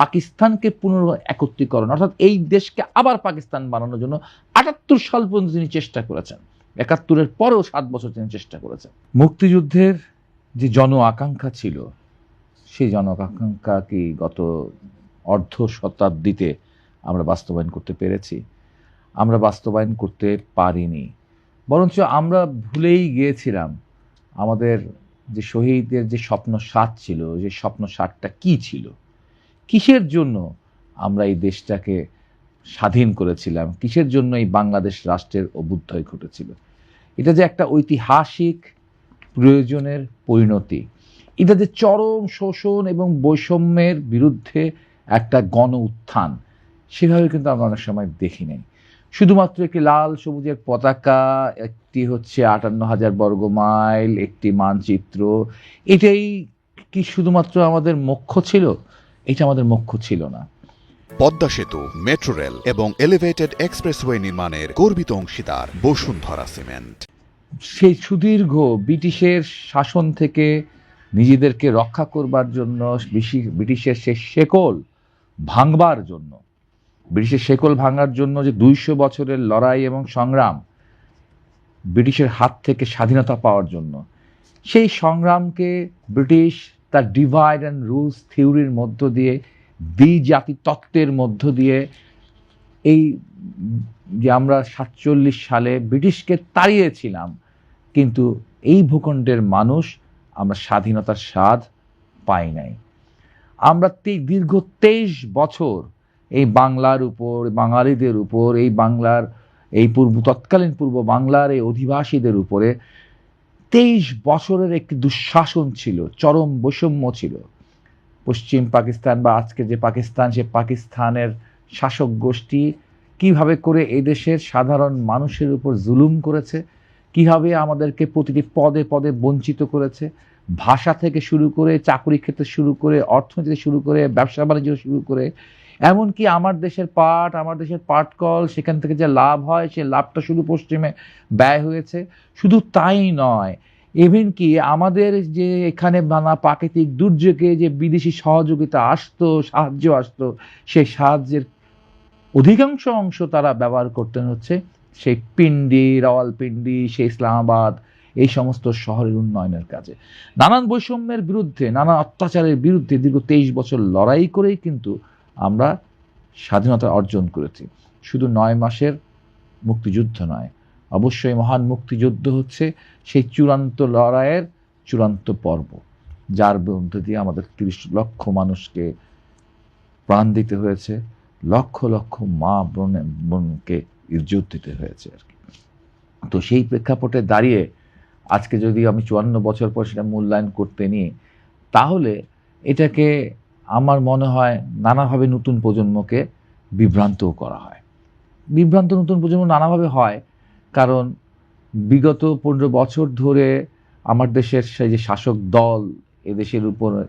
পাকিস্তানকে পুনর একত্রীকরণ অর্থাৎ এই দেশকে আবার পাকিস্তান বানানোর জন্য আটাত্তর সাল পর্যন্ত তিনি চেষ্টা করেছেন। একাত্তরের পরেও সাত বছর তিনি চেষ্টা করেছেন। মুক্তিযুদ্ধের যে জন আকাঙ্ক্ষা ছিল, সেই জন আকাঙ্ক্ষা কি গত অর্ধ শতাব্দীতে আমরা বাস্তবায়ন করতে পেরেছি? আমরা বাস্তবায়ন করতে পারিনি। বরঞ্চ আমরা ভুলেই গিয়েছিলাম আমাদের যে শহীদদের যে স্বপ্ন সাত ছিল, যে স্বপ্ন সাতটা কি ছিল? কিসের জন্য আমরা এই দেশটাকে স্বাধীন করেছিলাম? কিসের জন্য এই বাংলাদেশ রাষ্ট্রের অভ্যুদয় ঘটেছিল? এটা যে একটা ঐতিহাসিক প্রয়োজনের পরিণতি। এটা যে চরম শোষণ এবং বৈষম্যের বিরুদ্ধে একটা গণ উত্থান, সেভাবে কিন্তু আমরা অনেক সময় দেখি নাই। শুধুমাত্র একটি লাল সবুজের পতাকা, একটি হচ্ছে আটান্ন হাজার বর্গ মাইল, একটি মানচিত্র, এটাই কি শুধুমাত্র আমাদের মুখ্য ছিল? এটা আমাদের মুখ্য ছিল না। পদ্মা সেতু মেট্রো রেল এবং এলিভেটেড এক্সপ্রেসওয়ে নির্মাণের গর্বিত অংশীদার বসুন্ধরা সিমেন্ট। সেই সুদীর্ঘ ব্রিটিশের শাসন থেকে নিজেদেরকে রক্ষা করবার জন্য ব্রিটিশের সে শেকল ভাঙবার জন্য ব্রিটিশের শেকল ভাঙার জন্য যে দুইশো বছরের লড়াই এবং সংগ্রাম ব্রিটিশের হাত থেকে স্বাধীনতা পাওয়ার জন্য সেই সংগ্রামকে ব্রিটিশ তার ডিভাইড অ্যান্ড রুলস থিওরির মধ্য দিয়ে দ্বিজাতি তত্ত্বের মধ্য দিয়ে, এই যে আমরা সাতচল্লিশ সালে ব্রিটিশকে তাড়িয়েছিলাম, কিন্তু এই ভূখণ্ডের মানুষ আমরা স্বাধীনতার স্বাদ পাই নাই। আমরা দীর্ঘ তেইশ বছর এই বাংলার উপর, বাঙালিদের উপর, এই বাংলার, এই পূর্ব, তৎকালীন পূর্ব বাংলার এই অধিবাসীদের উপরে তেইশ বছরের একটি দুঃশাসন ছিল, চরম বৈষম্য ছিল। পশ্চিম পাকিস্তান বা আজকে যে পাকিস্তান, সে পাকিস্তানের শাসক গোষ্ঠী কীভাবে করে এই দেশের সাধারণ মানুষের উপর জুলুম করেছে, কীভাবে আমাদেরকে প্রতিটি পদে পদে বঞ্চিত করেছে, ভাষা থেকে শুরু করে চাকরি ক্ষেত্রে শুরু করে অর্থনীতি শুরু করে ব্যবসা বাণিজ্য শুরু করে এমনকি আমার দেশের পাট, আমার দেশের পাট কল সেখান থেকে যে লাভ হয় সে লাভটা শুধু পশ্চিমে ব্যয় হয়েছে। শুধু তাই নয় ইভেন কি আমাদের যে এখানে নানা প্রাকৃতিক দুর্যোগে যে বিদেশি সহযোগিতা আসতো, সাহায্য আসতো, সেই সাহায্যের অধিকাংশ অংশ তারা ব্যবহার করতেন হচ্ছে সেই পিন্ডি রাওয়ালপিন্ডি সেই ইসলামাবাদ, এই সমস্ত শহরের উন্নয়নের কাজে। নানান বৈষম্যের বিরুদ্ধে নানা অত্যাচারের বিরুদ্ধে দীর্ঘ তেইশ বছর লড়াই করেই কিন্তু আমরা স্বাধীনতা অর্জন করেছি। শুধু নয় মাসের মুক্তিযুদ্ধ নয়, অবশ্যই মহান মুক্তিযুদ্ধ হচ্ছে সেই চূড়ান্ত লড়াইয়ের চূড়ান্ত পর্ব, যার মধ্যে দিয়ে আমাদের তিরিশ লক্ষ মানুষকে প্রাণ দিতে হয়েছে, লক্ষ লক্ষ মা বোনে, বোনকে ইজ্জত দিতে হয়েছে আর কি। তো সেই প্রেক্ষাপটে দাঁড়িয়ে আজকে যদি আমি চুয়ান্ন বছর পর সেটা মূল্যায়ন করতে নিই, তাহলে এটাকে আমার মনে হয় নানাভাবে নতুন প্রজন্মকে বিভ্রান্তও করা হয়। বিভ্রান্ত নতুন প্রজন্ম নানাভাবে হয়, কারণ বিগত পনেরো বছর ধরে আমার দেশের সেই যে শাসক দল এদেশের উপর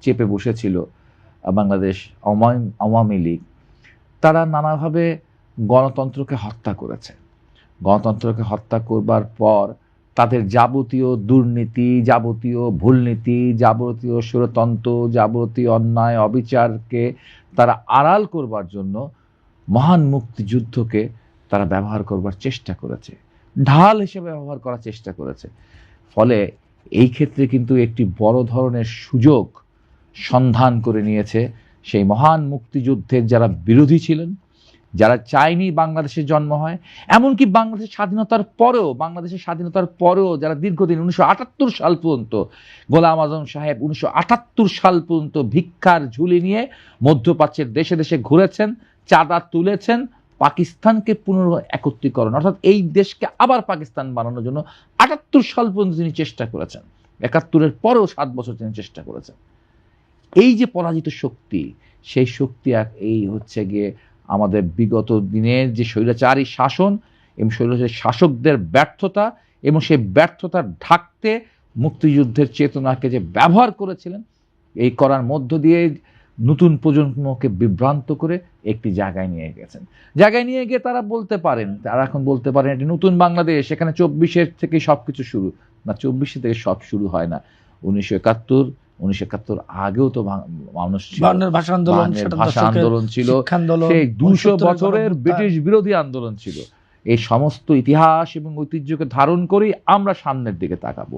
চেপে বসেছিল, বাংলাদেশ আওয়ামী- লীগ, তারা নানাভাবে গণতন্ত্রকে হত্যা করেছে। গণতন্ত্রকে হত্যা করবার পর তাদের যাবতীয় দুর্নীতি, যাবতীয় ভুলনীতি, যাবতীয় স্বরতন্ত্র যাবতীয় অন্যায়, অবিচারকে তারা আড়াল করবার জন্য মহান মুক্তিযুদ্ধকে তারা ব্যবহার করবার চেষ্টা করেছে। ঢাল হিসেবে ব্যবহার করার চেষ্টা করেছে। ফলে এই ক্ষেত্রে কিন্তু একটি বড় ধরনের সুযোগ সন্ধান করে নিয়েছে সেই মহান মুক্তিযুদ্ধের যারা বিরোধী ছিলেন যারা চায়নি বাংলাদেশের জন্ম হয়, এমনকি বাংলাদেশের স্বাধীনতার পরেও, বাংলাদেশের স্বাধীনতার পরেও যারা দীর্ঘদিন উনিশশো আটাত্তর সাল পর্যন্ত, গোলাম আজম সাহেব উনিশশো আটাত্তর সাল পর্যন্ত ভিক্ষার ঝুলি নিয়ে মধ্যপ্রাচ্যের দেশে দেশে ঘুরেছেন, চাঁদা তুলেছেন, পাকিস্তানকে পুনর একত্রীকরণ অর্থাৎ এই দেশকে আবার পাকিস্তান বানানোর জন্য আটাত্তর সাল পর্যন্ত তিনি চেষ্টা করেছেন। একাত্তরের পরেও সাত বছর তিনি চেষ্টা করেছেন। এই যে পরাজিত শক্তি, সেই শক্তি এই হচ্ছে গিয়ে আমাদের বিগত দিনের যে স্বৈরাচারী শাসন, এবং স্বৈরাচারী শাসকদের ব্যর্থতা, এবং সেই ব্যর্থতা ঢাকতে মুক্তিযুদ্ধের চেতনাকে যে ব্যবহার করেছিলেন, এই করার মধ্য দিয়ে নতুন প্রজন্মকে বিভ্রান্ত করে একটি জায়গায় নিয়ে গেছেন। জায়গায় নিয়ে গিয়ে তারা বলতে পারেন, তারা এখন বলতে পারেন এটি নতুন বাংলাদেশ সেখানে চব্বিশের থেকে সব কিছু শুরু। না, চব্বিশে থেকে সব শুরু হয় না। উনিশশো একাত্তর উনিশশো একাত্তর আগেও তো মানুষ ভাষা আন্দোলন ভাষা আন্দোলন ছিল। সেই দুশো বছরের ব্রিটিশ বিরোধী আন্দোলন ছিল। এই সমস্ত ইতিহাস এবং ঐতিহ্যকে ধারণ করেই আমরা সামনের দিকে তাকাবো।